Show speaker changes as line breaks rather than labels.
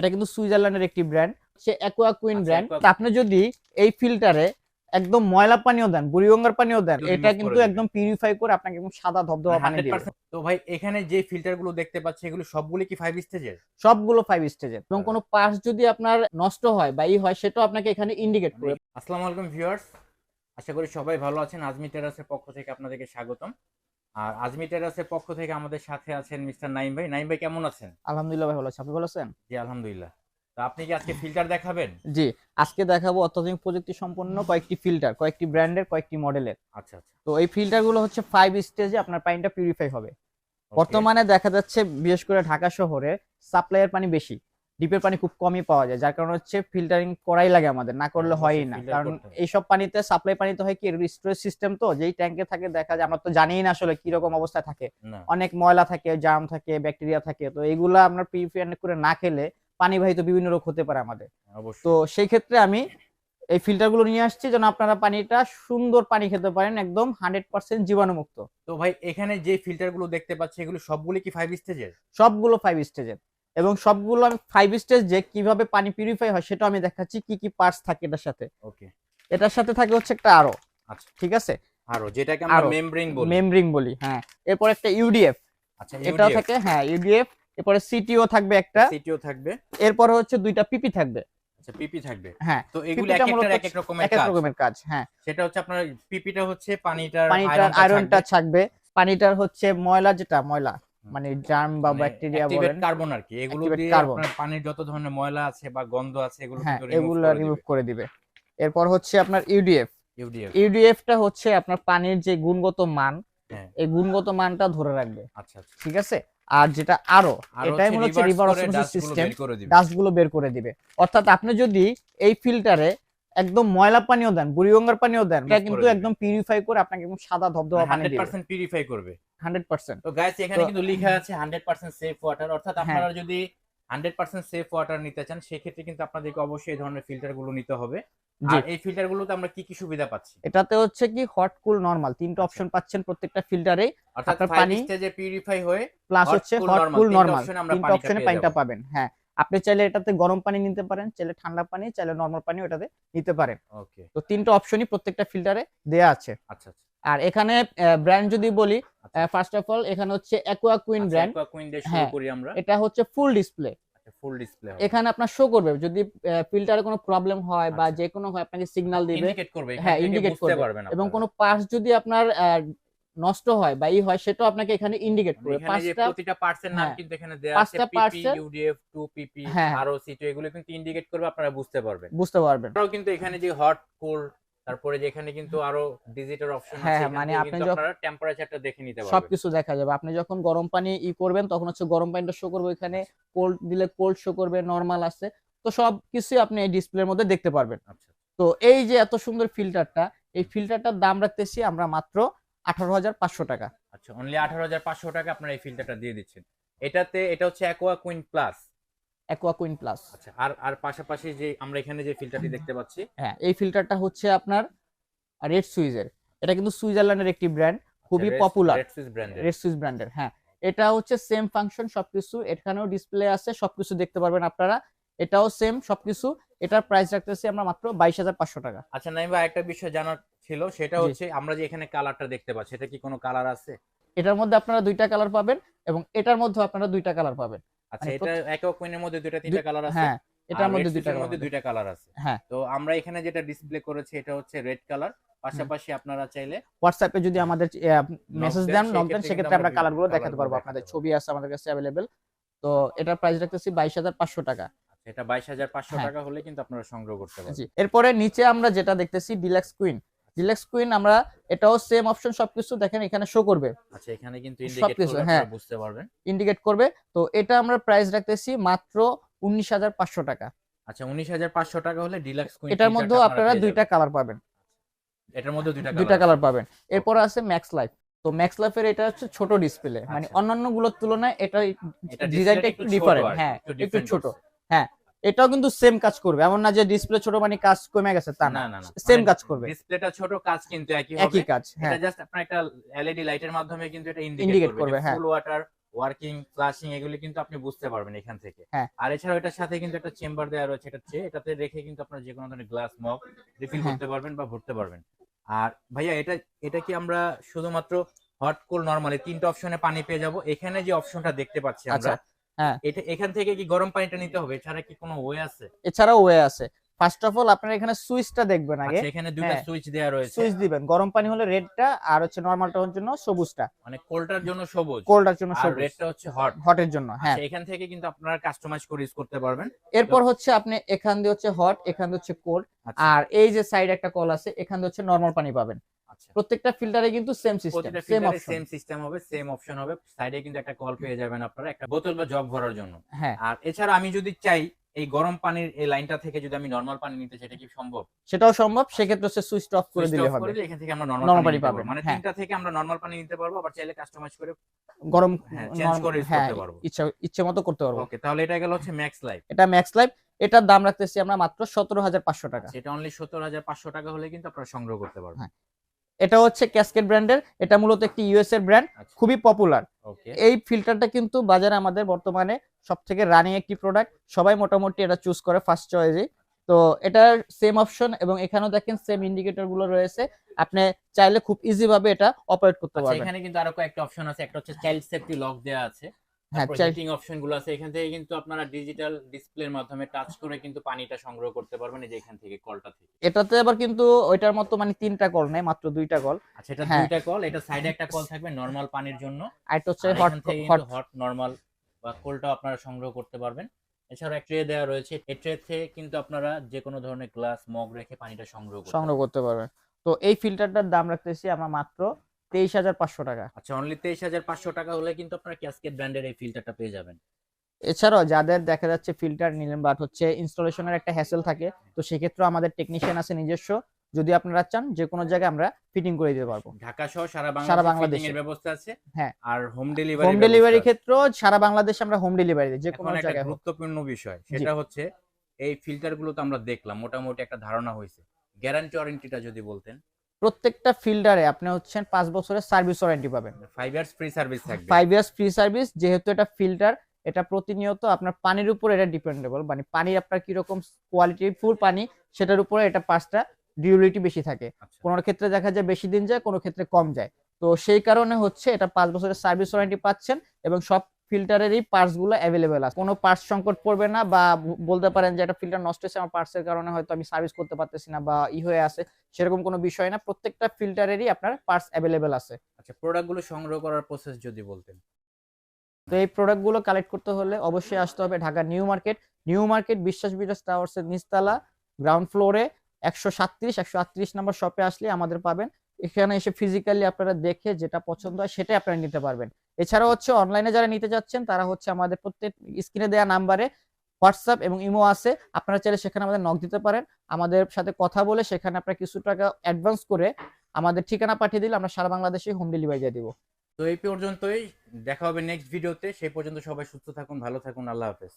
এটা কিন্তু সুইজারল্যান্ডের একটি ব্র্যান্ড সে অ্যাকোয়া কুইন
আচ্ছা,
ব্র্যান্ড আপনি যদি এই ফিল্টারে একদম ময়লা পানিও দেন বুড়িগঙ্গার পানিও দেন এটা কিন্তু একদম পিউরিফাই করে আপনাকে একদম সাদা ধবধবা পানি দিবে।
তো ভাই এখানে যে ফিল্টারগুলো দেখতে পাচ্ছি এগুলো সবগুলো কি ফাইভ স্টেজের
সবগুলো ফাইভ স্টেজের এবং
হ্যাঁ।
কোনো পাস যদি আপনার নষ্ট হয় বা ই হয় সেটাও আপনাকে এখানে ইন্ডিকেট করবে।
আসসালামু আলাইকুম ভিউয়ার্স আশা করি সবাই ভালো আছেন। আজমি টেরাসের পক্ষ থেকে আপনাদেরকে স্বাগতম। আর আজমি টেরাসের পক্ষ থেকে আমাদের সাথে আছেন মিস্টার নাইম ভাই। নাইম ভাই কেমন আছেন?
আলহামদুলিল্লাহ ভাই ভালো আছি। আপনি ভালো আছেন?
জি আলহামদুলিল্লাহ। তো আপনি কি আজকে ফিল্টার দেখাবেন?
জি আজকে দেখাবো অত্যাধুনিক প্রযুক্তি সম্পন্ন কয়েকটি ফিল্টার কয়েকটি ব্র্যান্ডের কয়েকটি মডেলের।
আচ্ছা আচ্ছা।
তো এই ফিল্টারগুলো হচ্ছে ফাইভ স্টেজে আপনার পানিটা পিউরিফাই হবে। বর্তমানে দেখা যাচ্ছে বিশেষ করে ঢাকা শহরে সাপ্লাইয়ের পানি বেশি। ডিপের পানি খুব কমই পাওয়া যায় যার কারণে হচ্ছে ফিল্টারিং করাই লাগে আমাদের না করলে
হ্যাঁ,
হয়ই না। কারণ। এইসব পানিতে সাপ্লাই পানিতে হয় কি স্টোরেজ সিস্টেম তো যেই ট্যাঙ্কে থাকে দেখা যায় আমরা তো জানিই না আসলে কীরকম অবস্থায় থাকে। অনেক ময়লা থাকে জাম থাকে ব্যাকটেরিয়া থাকে তো এইগুলা আমরা পিউরিফাই করে না খেলে পানিবাহিত বিভিন্ন রোগ হতে পারে আমাদের। তো সেই ক্ষেত্রে আমি এই ফিল্টারগুলো নিয়ে আসছি যেন আপনারা পানিটা সুন্দর পানি খেতে পারেন একদম হান্ড্রেড পার্সেন্ট জীবাণুমুক্ত।
তো ভাই এখানে যে ফিল্টারগুলো দেখতে পাচ্ছি এগুলো সবগুলো কি ফাইভ স্টেজের
সবগুলো ফাইভ স্টেজের এবং সবগুলো আমি ফাইভ স্টেজ যে কীভাবে পানি পিউরিফাই হয় সেটা আমি দেখাচ্ছি কি কি পার্টস থাকে এটার সাথে।
ওকে
এটার সাথে থাকে হচ্ছে একটা আরও
আচ্ছা।
ঠিক আছে?
আরও যেটাকে আমরা। মেমব্রেন বলি।
মেমব্রিং বলি হ্যাঁ। এরপর একটা ইউডিএফ
আচ্ছা
এটাও থাকে হ্যাঁ ইউডিএফ এরপরে সিটিও থাকবে একটা।
সিটিও থাকবে।
এরপর হচ্ছে দুইটা পিপি থাকবে।
আচ্ছা পিপি থাকবে।
হ্যাঁ
তো এগুলো এক
মূলত
এক এক রকমের
এক এক
কাজ।
রকমের কাজ হ্যাঁ।
সেটা হচ্ছে আপনার পিপিটা হচ্ছে পানিটার
পানিটার আয়রনটা থাকবে পানিটার হচ্ছে ময়লা যেটা ময়লা। মানে জার্ম বা ব্যাকটেরিয়া বলেন
কার্বন আর কি এগুলো দিয়ে আপনার পানির যত ধরনের ময়লা আছে বা গন্ধ আছে এগুলো
হ্যাঁ এগুলো রিমুভ করে দিবে। এরপর হচ্ছে আপনার ইউডিএফ
UDF
ইউডিএফটা হচ্ছে আপনার পানির যে গুণগত মান
হ্যাঁ।
এই গুণগত মানটা ধরে রাখবে।
আচ্ছা আচ্ছা।
ঠিক আছে? আর যেটা
আরও
এটাই মনে হচ্ছে রিভার সিস্টেম
সিস্টেম
ডাস্টগুলো বের করে দিবে। অর্থাৎ আপনি যদি এই ফিল্টারে একদম ময়লা পানিও দেন বুড়িগঙ্গার পানিও দেন এটা কিন্তু একদম পিউরিফাই করে আপনাকে একদম সাদা ধবধবা পানি দিবে।
100% পিউরিফাই করবে।
হান্ড্রেড পার্সেন্ট
তো গাইস এখানে কিন্তু লেখা আছে 100% সেফ ওয়াটার অর্থাৎ
হ্যাঁ।
আপনারা যদি 100% সেফ ওয়াটার নিতে চান সেক্ষেত্রে কিন্তু আপনাদেরকে অবশ্যই এই ধরনের ফিল্টারগুলো নিতে হবে। আর এই ফিল্টার গুলোতে আমরা কি কি সুবিধা পাচ্ছি?
এটাতে হচ্ছে কি হট কুল নর্মাল তিনটা অপশন পাচ্ছেন প্রত্যেকটা ফিল্টারে
অর্থাৎ
পানি-
স্টেজে পিউরিফাই হয়ে
প্লাস হচ্ছে হট কুল
তিনটা
নর্মাল অপশনে পানিটা পাবেন হ্যাঁ। আপনি চাইলে এটাতে গরম পানি নিতে পারেন চাইলে ঠান্ডা পানি চাইলে নর্মাল পানি ওটাতে নিতে পারেন।
ওকে
তো তিনটা অপশনই প্রত্যেকটা ফিল্টারে দেয়া আছে।
আচ্ছা আচ্ছা।
আর এখানে ব্র্যান্ড যদি বলি। ফার্স্ট অফ অল এখানে হচ্ছে অ্যাকোয়া কুইন ব্র্যান্ড
কুইন দিয়ে শুরু
হ্যাঁ।
করি আমরা
এটা হচ্ছে ফুল ডিসপ্লে
ফুল ডিসপ্লে
এখানে আপনার শো করবে যদি ফিল্টারে কোনো প্রবলেম হয় বা
আচ্ছা।
যে কোনো হয় আপনাকে সিগন্যাল দিবে
ইন্ডিকেট করবে
হ্যাঁ,
ইন্ডিকেট করতে
করবে।
পারবেন
এবং। কোনো পার্টস যদি আপনার নষ্ট হয় বা ই হয় সেটাও আপনাকে এখানে ইন্ডিকেট করবে পাঁচটা
প্রতিটা পার্টস এর নাম
হ্যাঁ,
কিন্তু এখানে দেয়া আছে পিপি ইউডিএফ 2 পিপি
হ্যাঁ।
আরও সিটু এগুলো কিন্তু ইন্ডিকেট করবে আপনারা বুঝতে পারবেন
বুঝতে পারবেন
এছাড়াও কিন্তু এখানে যে হট কোল্ড তারপরে যে এখানে কিন্তু আরও ডিজিটাল অপশন আছে
হ্যাঁ, মানে আপনি যখন-
টেম্পারেচারটা দেখে নিতে পারবেন।
সবকিছু দেখা যাবে। আপনি যখন গরম পানি ই করবেন তখন হচ্ছে গরম পানিটা শো করবে এখানে কোল্ড দিলে কোল্ড শো করবে নরমাল আছে। তো সব কিছুই আপনি এই ডিসপ্লের মধ্যে দেখতে পারবেন।
আচ্ছা।
তো এই যে এত সুন্দর ফিল্টারটা এই ফিল্টারটার দাম রাখতেছি আমরা মাত্র আঠারো হাজার পাঁচশো টাকা।
আচ্ছা অনলি 18500 টাকা আপনারা এই ফিল্টারটা দিয়ে দিচ্ছেন। এটাতে এটা হচ্ছে Aqua Queen plus
Aqua Queen plus
আচ্ছা আর আর পাশাপাশি যে আমরা এখানে যে ফিল্টারটি দেখতে পাচ্ছি।
হ্যাঁ এই ফিল্টারটা হচ্ছে আপনার রেড সুইজের এটা কিন্তু সুইজারল্যান্ডের একটি ব্র্যান্ড খুবই পপুলার
রেড সুইস ব্র্যান্ডের
রেড সুইজ ব্র্যান্ডের হ্যাঁ। এটা হচ্ছে সেম ফাংশন সবকিছু এখানেও ডিসপ্লে আছে সবকিছু দেখতে পারবেন আপনারা। এটাও সেম সবকিছু। এটার প্রাইস রাখতেছি আমরা মাত্র বাইশ হাজার পাঁচশো টাকা।
আচ্ছা নাইম ভাই একটা বিষয় জানার ছিল সেটা হচ্ছে আমরা যে এখানে কালারটা দেখতে পাচ্ছি এটা কি কোনো কালার আছে?
এটার মধ্যে আপনারা দুইটা কালার পাবেন এবং এটার মধ্যে আপনারা দুইটা কালার পাবেন।
আচ্ছা
মানে
এটা অ্যাকোয়া কুইনের মধ্যে দুইটা তিনটা কালার আছে?
হ্যাঁ এটার মধ্যে দুইটা কালার
মধ্যে দুইটা কালার আছে।
হ্যাঁ।
তো আমরা এখানে যেটা ডিসপ্লে করেছি এটা হচ্ছে রেড কালার পাশাপাশি আপনারা চাইলে
হোয়াটসঅ্যাপে যদি আমাদের মেসেজ
দেন,
নক দেন
সেক্ষেত্রে
আমরা কালারগুলো দেখাতে পারব আপনাদের। ছবি আছে আমাদের কাছে অ্যাভেলেবেল তো এটার প্রাইস রাখতেছি বাইশ হাজার পাঁচশো টাকা।
আচ্ছা, এটা বাইশ হাজার পাঁচশো
হ্যাঁ।
টাকা হলে কিন্তু আপনারা সংগ্রহ করতে পারবেন।
এরপরে নিচে আমরা যেটা দেখতেছি ডিলাক্স কুইন ডিলাক্স কুইন আমরা এটাও সেম অপশন সবকিছু দেখেন এখানে শো করবে।
আচ্ছা এখানে কিন্তু ইন্ডিকেট করবে
হ্যাঁ।
বুঝতে পারবেন।
ইন্ডিকেট করবে। তো এটা আমরা প্রাইস রাখতেছি মাত্র উনিশ হাজার পাঁচশো টাকা।
আচ্ছা উনিশ হাজার পাঁচশো টাকা হলে ডিলাক্স কুইন
এটার মধ্যেও আপনারা দুইটা কালার পাবেন।
এটার মধ্যে দুইটা
দুইটা
কালার
পাবেন। এরপর আছে ম্যাক্স লাইফ তো ম্যাক্স লাইফের এটা হচ্ছে ছোট ডিসপ্লে মানে
আচ্ছা।
অন্যান্যগুলোর তুলনায় এটা ডিজাইনটা একটু ডিফারেন্ট হ্যাঁ একটু ছোট। হ্যাঁ এটাও কিন্তু সেম কাজ করবে। এমন না যে ডিসপ্লে ছোট মানে কাজ কমে গেছে তা
না।
না সেম কাজ করবে।
ডিসপ্লেটা ছোট কাজ কিন্তু একই হবে।
একই কাজ হ্যাঁ।
এটা জাস্ট আপনার একটা এলইডি লাইটের মাধ্যমে কিন্তু এটা ইন্ডিকেট
করবে, হ্যাঁ।
ফুল ওয়াটার ওয়ার্কিং ফ্লাশিং এগুলি কিন্তু আপনি বুঝতে পারবেন এখান থেকে।
হ্যাঁ।
আর এছাড়াও এটার সাথে কিন্তু একটা চেম্বার দেওয়া রয়েছে এটা ট্রে এটাতে রেখে কিন্তু আপনারা যে কোনো ধরনের গ্লাস মগ রিফিল
হ্যাঁ।
করতে পারবেন বা ভরতে পারবেন। আর ভাইয়া এটা এটা কি আমরা শুধুমাত্র হট কোল নরমালি তিনটা অপশনে পানি পেয়ে যাব? এখানে যে অপশনটা দেখতে পাচ্ছি আমরা
আচ্ছা, হ্যাঁ।
এটা এখান থেকে কি গরম পানিটা নিতে হবে? এছাড়া কি কোনো ওয়ে আছে?
এছাড়াও ওয়ে আছে। ফার্স্ট অফ অল আপনারা এখানে সুইচটা দেখবেন আগে।
আচ্ছা এখানে দুইটা
হ্যাঁ।
সুইচ দেওয়া রয়েছে।
সুইচ দিবেন। গরম পানি হলে রেডটা আর হচ্ছে নর্মালটার জন্য সবুজটা।
মানে কোল্ডটার জন্য সবুজ।
কোল্ডার জন্য
আর
সবুজ।
রেডটা হচ্ছে হট
হটের জন্য হ্যাঁ।
এখান থেকে কিন্তু আপনারা কাস্টমাইজ করে ইউজ করতে পারবেন।
এরপর হচ্ছে আপনি এখান দিয়ে হচ্ছে হট এখান দিয়ে হচ্ছে কোল্ড
আচ্ছা,
আর এই যে সাইড একটা কল আছে এখান দিয়ে হচ্ছে নর্মাল পানি পাবেন।
আচ্ছা
প্রত্যেকটা ফিল্টারে কিন্তু same system same option
same system হবে সেম অপশন হবে। সাইডে কিন্তু একটা কল পেয়ে যাবেন আপনারা একটা বোতল বা জগ ভরার জন্য।
হ্যাঁ।
আর এছাড়া আমি যদি চাই এই গরম পানির এই লাইনটা থেকে যদি আমি নরমাল পানি নিতে চাই এটা কি সম্ভব?
সেটাও সম্ভব সেক্ষেত্রে হচ্ছে সুইচ অফ করে দিলে হবে।
করে এখান থেকে আমরা নরমাল
পানি
পাবো মানে
হ্যাঁ।
তিনটা থেকে আমরা নরমাল পানি নিতে পারব আবার চাইলে কাস্টমাইজ করে
গরম চেঞ্জ
করে use
হ্যাঁ
করতে পারব।
ইচ্ছা ইচ্ছে মতো করতে পারব।
ওকে তাহলে এটা গেল হচ্ছে ম্যাক্স লাইফ
এটা ম্যাক্স লাইফ এটার দাম রাখতেছি আমরা মাত্র সতেরো হাজার পাঁচশো টাকা।
সেটা অনলি সত্তর হাজার পাঁচশো টাকা হলে কিন্তু আপনারা সংগ্রহ করতে পারবেন।
হ্যাঁ। এটা হচ্ছে ক্যাসকেট ব্র্যান্ডের এটা মূলত একটি ইউএস এর ব্র্যান্ড খুবই পপুলার এই ফিল্টারটা কিন্তু বাজারে আমাদের বর্তমানে সব থেকে রানিং একটি প্রোডাক্ট সবাই মোটামুটি এটা চুজ করে ফার্স্ট চয়েসে তো এটার সেম অপশন এবং এখানেও দেখেন সেম ইন্ডিকেটরগুলো রয়েছে। আপনি চাইলে খুব ইজি ভাবে এটা অপারেট করতে
আচ্ছা
পারবেন।
এখানে কিন্তু আরও কয়েকটা অপশন আছে। একটা হচ্ছে চাইল্ড সেফটি লক দেওয়া আছে।
হ্যাঁ
তারপর
চাই-
অপশনগুলো আছে এখান থেকে কিন্তু আপনারা ডিজিটাল ডিসপ্লের মাধ্যমে টাচ করে কিন্তু পানিটা সংগ্রহ করতে পারবেন এই যে এখান থেকে কলটা থেকে।
এটাতে আবার কিন্তু ওইটার মতো মানে তিনটা কল নেই মাত্র দুইটা কল
আচ্ছা এটা
হ্যাঁ।
দুইটা কল এটা সাইডে একটা কল থাকবে নরমাল পানির জন্য
আর এটা হচ্ছে হট হট
হট নরমাল বা কোল্ডটাও আপনারা সংগ্রহ করতে পারবেন। এছাড়া ট্রে দেওয়া রয়েছে এই ট্রে থেকে কিন্তু আপনারা যে কোনো ধরনের গ্লাস মগ রেখে পানিটা সংগ্রহ
সংগ্রহ করতে পারবেন। তো এই ফিল্টারটার দাম রাখতেছি আমরা মাত্র তেইশ হাজার পাঁচশো টাকা।
আচ্ছা অনলি তেইশ হাজার পাঁচশো টাকা হলে কিন্তু আপনারা ক্যাসকেট ব্র্যান্ডের এই ফিল্টারটা পেয়ে যাবেন।
এছাড়াও যাদের দেখা যাচ্ছে ফিল্টার নিলেন বাট হচ্ছে ইনস্টলেশনের একটা হ্যাসেল থাকে তো সেক্ষেত্রে আমাদের টেকনিশিয়ান আছে নিজস্ব। যদি আপনারা চান যে কোনো জায়গায় আমরা ফিটিং করে দিতে পারব।
ঢাকা সহ সারা
সারা
বাংলাদেশে ব্যবস্থা আছে।
হ্যাঁ।
আর হোম ডেলিভারি
হোম ডেলিভারি ক্ষেত্রেও সারা বাংলাদেশে আমরা হোম ডেলিভারি দিই যে কোনো জায়গায়
গুরুত্বপূর্ণ বিষয় সেটা হচ্ছে এই ফিল্টারগুলো তো আমরা দেখলাম মোটামুটি একটা ধারণা হয়েছে। গ্যারান্টি ওয়ারেন্টিটা যদি বলতেন।
প্রত্যেকটা ফিল্টারে আপনি হচ্ছেন পাঁচ বছরের সার্ভিস ওয়ারেন্টি পাবেন।
ফাইভ ইয়ার্স ফ্রি সার্ভিস থাকবে।
ফাইভ ইয়ার্স ফ্রি সার্ভিস যেহেতু এটা ফিল্টার এটা প্রতিনিয়ত আপনার পানির উপর এটা ডিপেন্ডেবল মানে পানির আপনার কীরকম কোয়ালিটি ফুল পানি সেটার উপরে এটা পাঁচটা ডিউরিটি বেশি থাকে।
আচ্ছা।
কোনো ক্ষেত্রে দেখা যায় বেশি দিন যায় কোনো ক্ষেত্রে কম যায়। তো সেই কারণে হচ্ছে এটা পাঁচ বছরের সার্ভিস ওয়ারেন্টি পাচ্ছেন এবং সব ফিল্টারেরই পার্টসগুলো অ্যাভেলেবেল আছে। কোনো পার্টস সংকট পড়বে না বা বলতে পারেন যে একটা ফিল্টার নষ্ট হয়েছে আমার পার্টসের কারণে হয়তো আমি সার্ভিস করতে পারতেছি না বা ই হয়ে আছে সেরকম কোনো বিষয় না। প্রত্যেকটা ফিল্টারেরই আপনার পার্টস অ্যাভেলেবেল আছে।
আচ্ছা প্রোডাক্টগুলো সংগ্রহ করার প্রসেস যদি বলতেন।
তো এই প্রোডাক্টগুলো কালেক্ট করতে হলে অবশ্যই আসতে হবে Dhaka New Market New Market Biswas Biraj টাওয়ার্সের নিচতলা গ্রাউন্ড ফ্লোরে একশো সাতত্রিশ একশো আটত্রিশ নম্বর শপে আসলে আমাদের পাবেন। এখানে এসে ফিজিক্যালি আপনারা দেখে যেটা পছন্দ হয় সেটাই আপনারা নিতে পারবেন। এছাড়াও হচ্ছে অনলাইনে যারা নিতে যাচ্ছেন, তারা হচ্ছে আমাদের প্রত্যেক স্ক্রিনে দেওয়া নাম্বারে হোয়াটসঅ্যাপ এবং ইমো আছে। আপনারা চাইলে সেখানে আমাদের নক দিতে পারেন। আমাদের সাথে কথা বলে সেখানে আপনারা কিছু টাকা অ্যাডভান্স করে আমাদের ঠিকানা পাঠিয়ে দিলে আমরা সারা বাংলাদেশে হোম ডেলিভারি দিয়ে দিব।
তো এই পর্যন্তই। দেখা হবে নেক্সট ভিডিওতে সেই পর্যন্ত সবাই সুস্থ থাকুন, ভালো থাকুন। আল্লাহ হাফেজ।